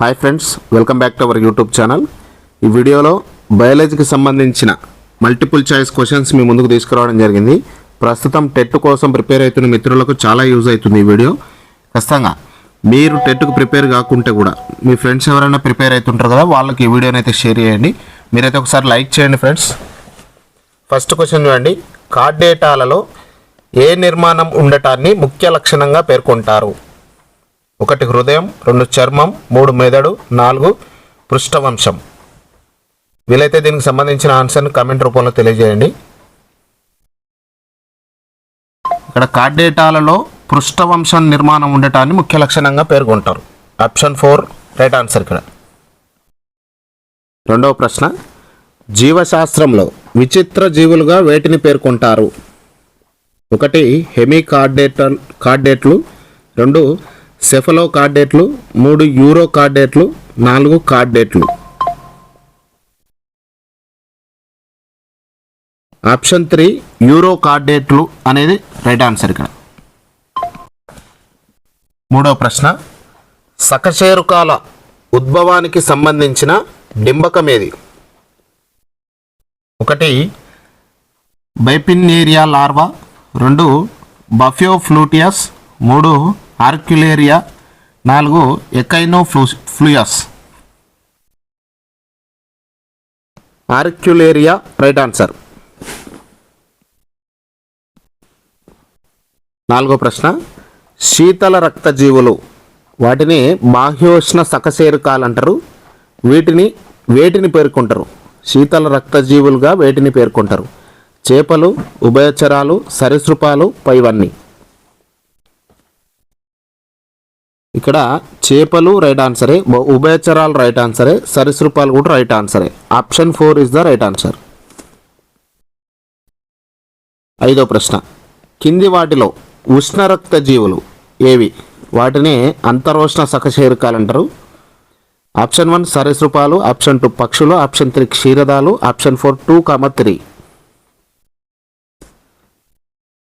Hi friends welcome back to our YouTube channel ఈ వీడియోలో బయాలజీకి సంబంధించిన మల్టిపుల్ చాయిస్ క్వశ్చన్స్ మీ ముందుకు తీసుకురావడం జరిగింది. ప్రస్తుతం టెట్ కోసం ప్రిపేర్ అవుతున్న మిత్రులకు చాలా యూజ్ అవుతుంది ఈ వీడియో. ఖచ్చితంగా మీరు టెట్కు ప్రిపేర్ కాకుంటే కూడా మీ ఫ్రెండ్స్ ఎవరైనా ప్రిపేర్ అవుతుంటారు కదా వాళ్ళకి ఈ వీడియోని అయితే షేర్ చేయండి. మీరైతే ఒకసారి లైక్ చేయండి ఫ్రెండ్స్ ఫస్ట్ క్వశ్చన్ చూడండి. కార్డేటాలలో ఏ నిర్మాణం ఉండటాన్ని ముఖ్య లక్షణంగా పేర్కొంటారు? ఒకటి హృదయం రెండు చర్మం మూడు మెదడు నాలుగు పృష్ఠవంశం. వీలైతే దీనికి సంబంధించిన ఆన్సర్ను కామెంట్ రూపంలో తెలియజేయండి. ఇక్కడ కార్డేటాలలో పృష్ఠవంశం నిర్మాణం ఉండటాన్ని ముఖ్య లక్షణంగా పేర్కొంటారు. ఆప్షన్ ఫోర్ రైట్ ఆన్సర్ ఇక్కడ. రెండవ ప్రశ్న. జీవశాస్త్రంలో విచిత్ర జీవులుగా వేటిని పేర్కొంటారు? ఒకటి హెమీ కార్డేటల్ కార్డేట్లు రెండు సెఫలో కార్డేట్లు మూడు యూరో కార్డేట్లు నాలుగు కార్డేట్లు ఆప్షన్ త్రీ యూరో కార్డేట్లు అనేది రైట్ ఆన్సర్ ఇక్కడ. మూడో ప్రశ్న సకశేరుకాల ఉద్భవానికి సంబంధించిన డింబకం ఏది? ఒకటి బైపిన్నేరియా లార్వా రెండు బఫియో ఫ్లూటియస్ మూడు ఆర్క్యులేరియా నాలుగు ఎకైనో ఫ్లూ ఫ్లూయస్ ఆర్క్యులేరియా రైట్ ఆన్సర్ నాలుగో ప్రశ్న. శీతల రక్త జీవులు వాటిని బాహ్యోష్ణ సకశేరుకాలు అంటారు వీటిని వేటిని పేర్కొంటారు? శీతల రక్త జీవులుగా వేటిని పేర్కొంటారు? చేపలు ఉభయచరాలు సరీసృపాలు పైవన్నీ. ఇక్కడ చేపలు రైట్ ఆన్సరే ఉభయచరాలు రైట్ ఆన్సరే సరీసృపాలు కూడా right ఆన్సరే option four is the right answer ఐదో ప్రశ్న. కింది వాటిలో ఉష్ణరక్త జీవులు ఏవి? వాటిని అంతరోష్ణ సఖశేరుకాలు అంటారు. ఆప్షన్ వన్ సరీసృపాలు. ఆప్షన్ టూ పక్షులు. Option three క్షీరదాలు. Option four two comma three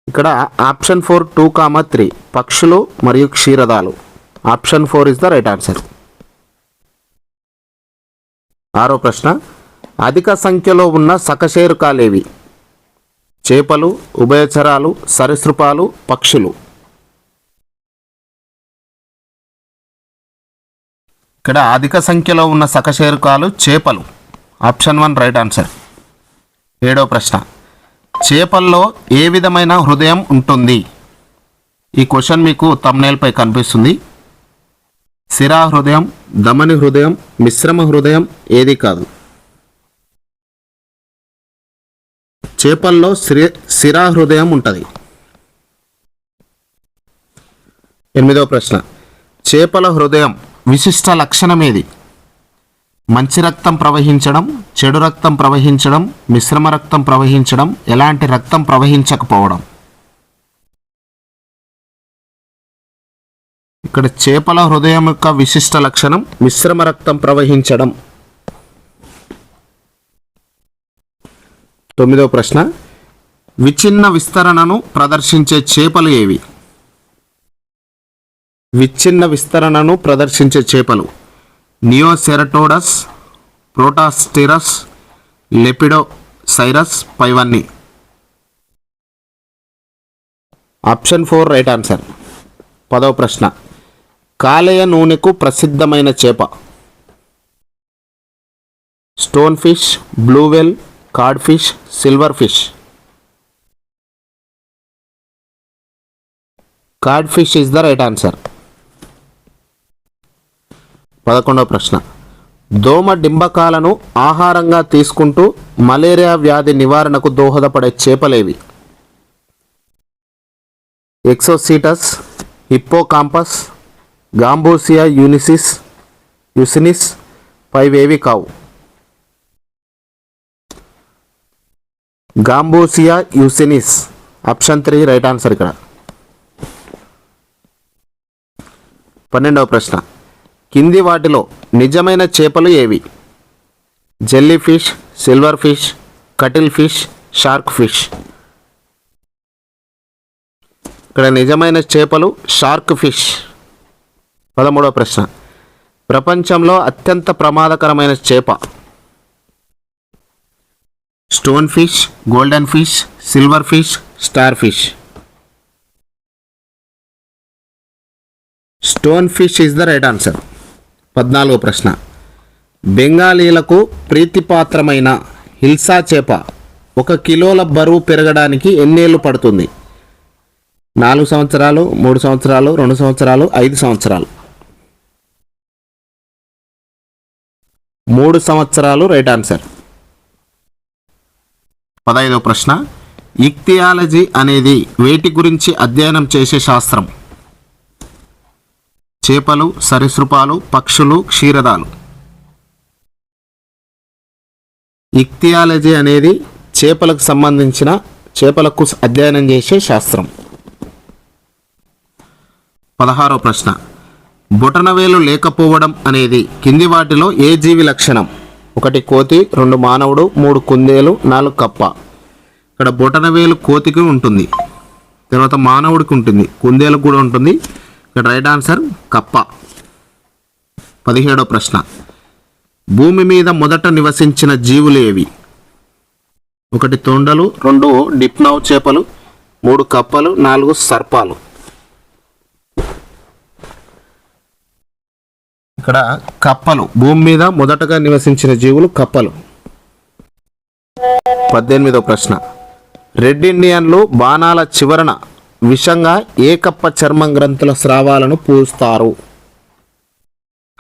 ఇక్కడ option four two comma three పక్షులు మరియు క్షీరదాలు. Option four is the right answer. ఆరో ప్రశ్న అధిక సంఖ్యలో ఉన్న సకశేరుకాలేవి చేపలు ఉభయచరాలు సరీసృపాలు పక్షులు. ఇక్కడ అధిక సంఖ్యలో ఉన్న సకశేరుకాలు చేపలు. Option one right answer. ఏడో ప్రశ్న చేపల్లో ఏ విధమైన హృదయం ఉంటుంది? ఈ క్వశ్చన్ మీకు తమ్నేల్పై కనిపిస్తుంది. శిరా హృదయం దమని హృదయం మిశ్రమ హృదయం ఏది కాదు. చేపల్లో శిరి శిరా హృదయం ఉంటుంది. ఎనిమిదవ ప్రశ్న. చేపల హృదయం విశిష్ట లక్షణం ఏది? మంచి రక్తం ప్రవహించడం చెడు రక్తం ప్రవహించడం మిశ్రమ రక్తం ప్రవహించడం ఎలాంటి రక్తం ప్రవహించకపోవడం. ఇక్కడ చేపల హృదయం యొక్క విశిష్ట లక్షణం మిశ్రమ రక్తం ప్రవహించడం. తొమ్మిదవ ప్రశ్న. విచ్ఛిన్న విస్తరణను ప్రదర్శించే చేపలు ఏవి? విచ్ఛిన్న విస్తరణను ప్రదర్శించే చేపలు. నియోసెరటోడస్ ప్రోటాస్టిరస్ లెపిడో సైరస్ పైవన్నీ. Option four right answer. పదవ ప్రశ్న. కాలేయ నూనెకు ప్రసిద్ధమైన చేప. Stone fish blue whale cod fish silver fish cod fish is the right answer. పదకొండవ ప్రశ్న. దోమ డింబకాలను ఆహారంగా తీసుకుంటూ మలేరియా వ్యాధి నివారణకు దోహదపడే చేపలేవి? ఎక్సోసీటస్ హిప్పోకాంపస్ గాంబోసియా యూనిసిస్ యుసినిస్ పైవేవి కావు గాంబోసియా యుసినిస్ ఆప్షన్ త్రీ రైట్ ఆన్సర్ ఇక్కడ పన్నెండవ ప్రశ్న కింది వాటిలో నిజమైన చేపలు ఏవి jelly fish silver fish cuttle fish shark fish ఇక్కడ నిజమైన చేపలు షార్క్ ఫిష్ పదమూడవ ప్రశ్న. ప్రపంచంలో అత్యంత ప్రమాదకరమైన చేప. Stone fish golden fish silver fish star fish. Stone fish is the right answer. పద్నాలుగో ప్రశ్న. బెంగాలీలకు ప్రీతిపాత్రమైన హిల్సా చేప ఒక కిలోల బరువు పెరగడానికి ఎన్నేళ్ళు పడుతుంది? నాలుగు సంవత్సరాలు మూడు సంవత్సరాలు రెండు సంవత్సరాలు ఐదు సంవత్సరాలు. మూడు సంవత్సరాలు రైట్ ఆన్సర్. పదహైదవ ప్రశ్న. ఇక్తియాలజీ అనేది వేటి గురించి అధ్యయనం చేసే శాస్త్రం? చేపలు సరీసృపాలు పక్షులు క్షీరదాలు. ఇక్తియాలజీ అనేది చేపలకు సంబంధించిన చేపలకు అధ్యయనం చేసే శాస్త్రం. పదహారో ప్రశ్న. బొటనవేలు లేకపోవడం అనేది కింది వాటిలో ఏ జీవి లక్షణం? ఒకటి కోతి రెండు మానవుడు మూడు కుందేలు నాలుగు కప్ప. ఇక్కడ బొటనవేలు కోతికి ఉంటుంది తర్వాత మానవుడికి ఉంటుంది కుందేలకు కూడా ఉంటుంది. ఇక్కడ రైట్ ఆన్సర్ కప్ప. పదిహేడో ప్రశ్న. భూమి మీద మొదట నివసించిన జీవులు ఏవి? ఒకటి తొండలు రెండు డిప్నౌ చేపలు మూడు కప్పలు నాలుగు సర్పాలు. ఇక్కడ కప్పలు. భూమి మీద మొదటగా నివసించిన జీవులు కప్పలు. పద్దెనిమిదో ప్రశ్న. రెడ్ ఇండియన్లు బాణాల చివరన విషంగా ఏ కప్ప చర్మం గ్రంథుల స్రావాలను పూస్తారు.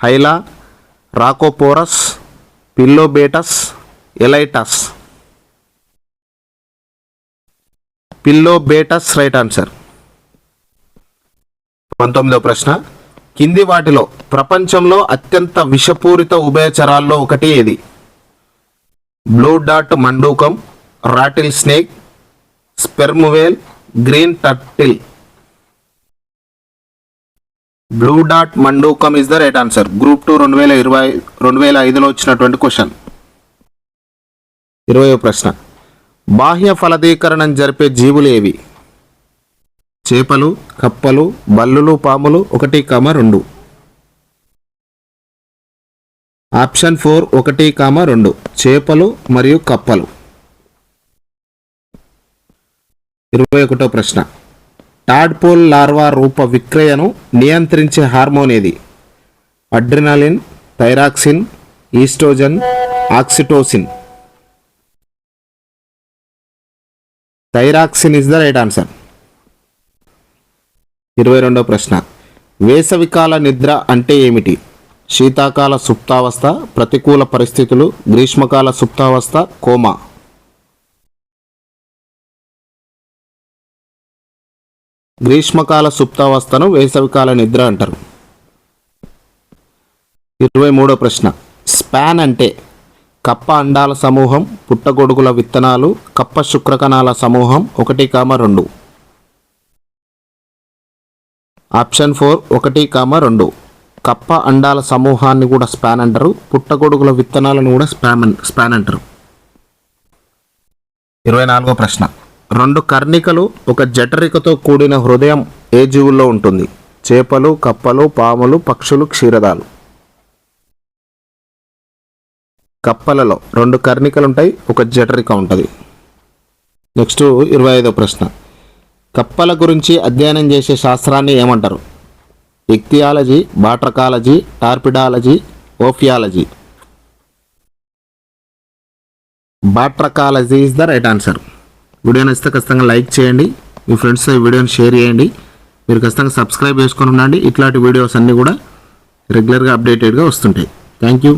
హైలా రాకోపోరస్ పిల్లోబేటస్ ఎలైటస్. పిల్లోబేటస్ రైట్ ఆన్సర్. పంతొమ్మిదో ప్రశ్న. కింది వాటిలో ప్రపంచంలో అత్యంత విషపూరిత ఉభయచరాల్లో ఒకటి ఏది? Blue dot మండూకం rattle snake sperm whale green turtle. Blue dot మండూకం is the right answer group two రెండు వేల ఇరవై రెండు వేల ఐదులో వచ్చినటువంటి క్వశ్చన్. ఇరవై ప్రశ్న. బాహ్య ఫలదీకరణం జరిపే జీవులు ఏవి? చేపలు కప్పలు బల్లులు పాములు ఒకటి కామ రెండు. ఆప్షన్ ఫోర్ ఒకటి కామ రెండు. చేపలు మరియు కప్పలు. ఇరవై ఒకటో ప్రశ్న. టాడ్పోల్ లార్వా రూప విక్రయను నియంత్రించే హార్మోన్ ఏది? Adrenaline thyroxine oestrogen oxytocin. Thyroxine is the right answer. ఇరవై రెండో ప్రశ్న. వేసవికాల నిద్ర అంటే ఏమిటి? శీతాకాల సుప్తావస్థ ప్రతికూల పరిస్థితులు గ్రీష్మకాల సుప్తావస్థ కోమా. గ్రీష్మకాల సుప్తావస్థను వేసవికాల నిద్ర అంటారు. ఇరవై మూడో ప్రశ్న. స్పాన్ అంటే కప్ప అండాల సమూహం పుట్టగొడుగుల విత్తనాలు కప్ప శుక్రకణాల సమూహం ఒకటి కామ రెండు. ఆప్షన్ ఫోర్ ఒకటి కామ రెండు. కప్ప అండాల సమూహాన్ని కూడా స్పాన్ అంటారు. పుట్టగొడుగుల విత్తనాలను కూడా స్పాన్ స్పాన్ అంటారు. ఇరవై నాలుగో ప్రశ్న. రెండు కర్ణికలు ఒక జఠరికతో కూడిన హృదయం ఏ జీవుల్లో ఉంటుంది? చేపలు కప్పలు పాములు పక్షులు క్షీరదాలు. కప్పలలో రెండు కర్ణికలు ఉంటాయి ఒక జఠరిక ఉంటుంది. నెక్స్ట్ ఇరవై ఐదో ప్రశ్న. కప్పల గురించి అధ్యయనం చేసే శాస్త్రాన్ని ఏమంటారు? Ichthyology batrachology టార్పిడాలజీ ophiology. Batrachology is the right answer. Video నచ్చితే ఖచ్చితంగా లైక్ చేయండి. మీ ఫ్రెండ్స్తో ఈ వీడియోని షేర్ చేయండి. మీరు ఖచ్చితంగా సబ్స్క్రైబ్ చేసుకొని ఉండండి. ఇట్లాంటి వీడియోస్ అన్నీ కూడా రెగ్యులర్గా అప్డేటెడ్గా వస్తుంటాయి. Thank you.